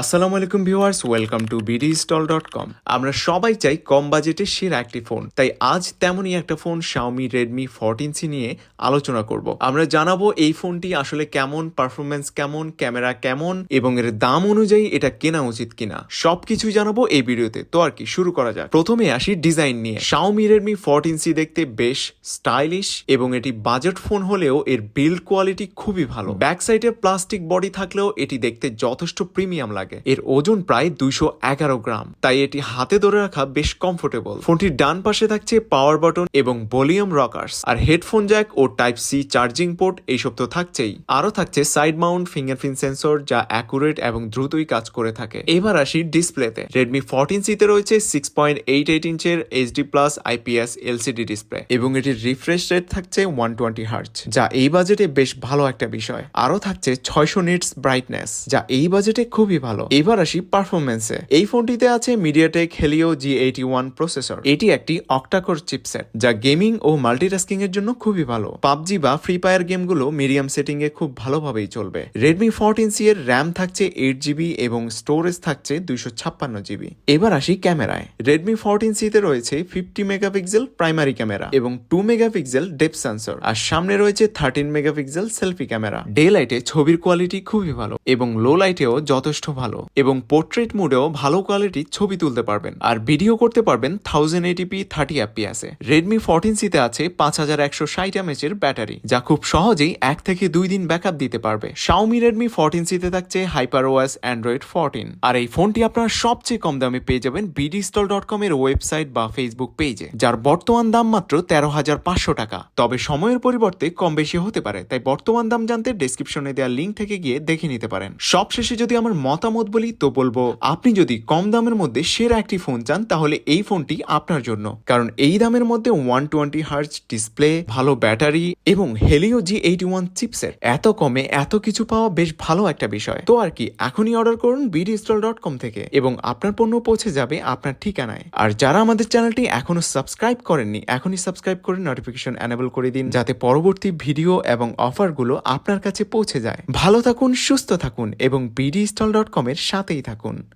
আসসালামু আলাইকুম viewers, welcome to BDStall dot com আমরা সবাই চাই কম বাজেটে সেরা একটি ফোন। তাই আজ তেমনই একটা phone Xiaomi Redmi fourteen C নিয়ে আলোচনা করব। আমরা জানাব এই ফোনটি আসলে কেমন পারফরমেন্স কেমন ক্যামেরা কেমন, এবং এর দাম অনুযায়ী এটা কেনা উচিত কিনা। সবকিছু জানাব এই ভিডিওতে। তো আর কি, শুরু করা যাক। প্রথমে আসি ডিজাইন নিয়ে। শাওমি রেডমি ফোরটিন সি দেখতে বেশ স্টাইলিশ এবং এটি বাজেট ফোন হলেও এর বিল্ড কোয়ালিটি খুবই ভালো। ব্যাক সাইডে প্লাস্টিক বডি থাকলেও এটি দেখতে যথেষ্ট প্রিমিয়াম লাগে। এর ওজন প্রায় দুইশো এগারো গ্রাম। তাই এটি হাতে ধরে রাখা বেশ কমফোর্টেবল ফোনটির ডান পাশে থাকছে পাওয়ার বাটন এবং ভলিউম রকার্স আর হেডফোন জ্যাক ও টাইপ সি চার্জিং পোর্ট এইসব তো থাকছেই। আরও থাকছে সাইড মাউন্ট ফিঙ্গারপ্রিন্ট সেন্সর যা অ্যাকুরেট এবং দ্রুতই কাজ করে থাকে। এবার আসি ডিসপ্লেতে রেডমি ফোরটিন সিতে রয়েছে six point eight eight ইঞ্চের HD plus IPS LCD display এবং এটির রিফ্রেশ রেট থাকছে ওয়ান টোয়েন্টি হার্চ যা এই বাজেটে বেশ ভালো একটা বিষয়। আরও থাকছে ছয়শো নিটস ব্রাইটনেস যা এই বাজেটে খুবই ভালো। এবার আসি পারফরমেন্সে এই ফোনটিতে আছে MediaTek Helio G eighty one processor এটি একটি অক্টাকোর চিপসেট যা গেমিং ও মাল্টিটাস্কিং এর জন্য খুবই ভালো। পাবজি বা ফ্রি ফায়ার গেমগুলো মিডিয়াম সেটিং এ খুব ভালোভাবেই চলবে। রেডমি ফোরটিন সি এর র্যাম থাকছে এইট জিবি এবং স্টোরেজ থাকছে দুইশো ছাপ্পান্ন জিবি এবার আসি ক্যামেরায়। রেডমি ফোরটিন সি তে রয়েছে ফিফটি মেগাপিক্সেল প্রাইমারি ক্যামেরা এবং টু মেগাপিক্সেল ডেপ সেন্সর আর সামনে রয়েছে thirteen megapixel selfie camera day লাইটে ছবির কোয়ালিটি খুবই ভালো এবং লো লাইটেও যথেষ্ট ভালো। এবং পোর্ট্রেট মোডেও ভালো কোয়ালিটির ছবি তুলতে পারবেন। আর ভিডিও করতে পারবেন থাউজেন্ড এইটিপি থার্টি এফপিএসে রেডমি ফোরটিন সিতে আছে পাঁচ হাজার একশো ষাট এমএচের ব্যাটারি যা খুব সহজেই এক থেকে দুই দিন ব্যাকআপ দিতে পারবে। শাওমি রেডমি ফোরটিন সিতে থাকছে হাইপার ওয়াস অ্যান্ড্রয়েড ফোরটিন আর এই ফোনটি আপনারা সবচেয়ে কম দামে পেয়ে যাবেন বিডি স্টল ডট কম এর ওয়েবসাইট বা ফেসবুক পেজে যার বর্তমান দাম মাত্র তেরো হাজার পাঁচশো টাকা। তবে সময়ের পরিবর্তে কম বেশি হতে পারে, তাই বর্তমান দাম জানতে ডেসক্রিপশনে দেওয়া লিঙ্ক থেকে গিয়ে দেখে নিতে পারেন। সবশেষে যদি আমার মতামত বলি? তো বলব, আপনি যদি কম দামের মধ্যে সেরা একটি ফোন চান, তাহলে এই ফোনটি আপনার জন্য। কারণ এই দামের মধ্যে ওয়ান টোয়েন্টি হার্জ ডিসপ্লে, ভালো ব্যাটারি এবং Helio G eighty one chipset এত কমে এত কিছু পাওয়া বেশ ভালো একটা বিষয়। তো আর কি, এখনই অর্ডার করুন বিডি স্টল ডট কম থেকে এবং আপনার পণ্য পৌঁছে যাবে আপনার ঠিকানায়। আর যারা আমাদের চ্যানেলটি এখনও সাবস্ক্রাইব করেননি, এখনই সাবস্ক্রাইব করে নোটিফিকেশন এনেবল করে দিন, যাতে পরবর্তী ভিডিও এবং অফারগুলো আপনার কাছে পৌঁছে যায়। ভালো থাকুন, সুস্থ থাকুন এবং বিডি স্টল ডট কমের সাথেই থাকুন।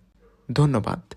ধন্যবাদ।